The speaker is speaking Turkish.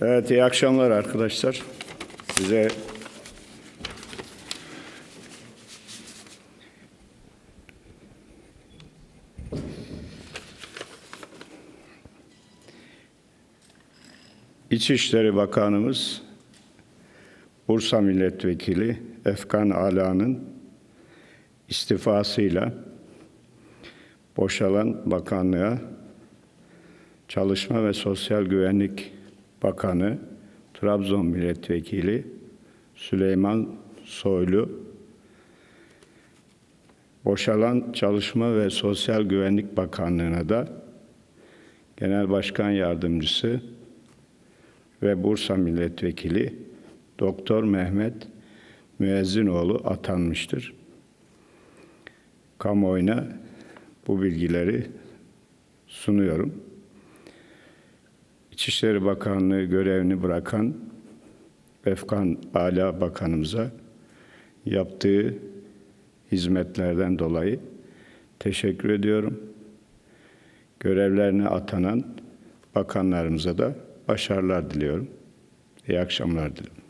Evet, iyi akşamlar arkadaşlar. Size İçişleri Bakanımız Bursa Milletvekili Efkan Ala'nın istifasıyla boşalan bakanlığa Çalışma ve Sosyal Güvenlik Bakanı Trabzon Milletvekili Süleyman Soylu boşalan Çalışma ve Sosyal Güvenlik Bakanlığı'na da Genel Başkan Yardımcısı ve Bursa Milletvekili Doktor Mehmet Müezzinoğlu atanmıştır. Kamuoyuna bu bilgileri sunuyorum. İçişleri Bakanlığı görevini bırakan Efkan Ala Bakanımıza yaptığı hizmetlerden dolayı teşekkür ediyorum. Görevlerine atanan bakanlarımıza da başarılar diliyorum. İyi akşamlar dilerim.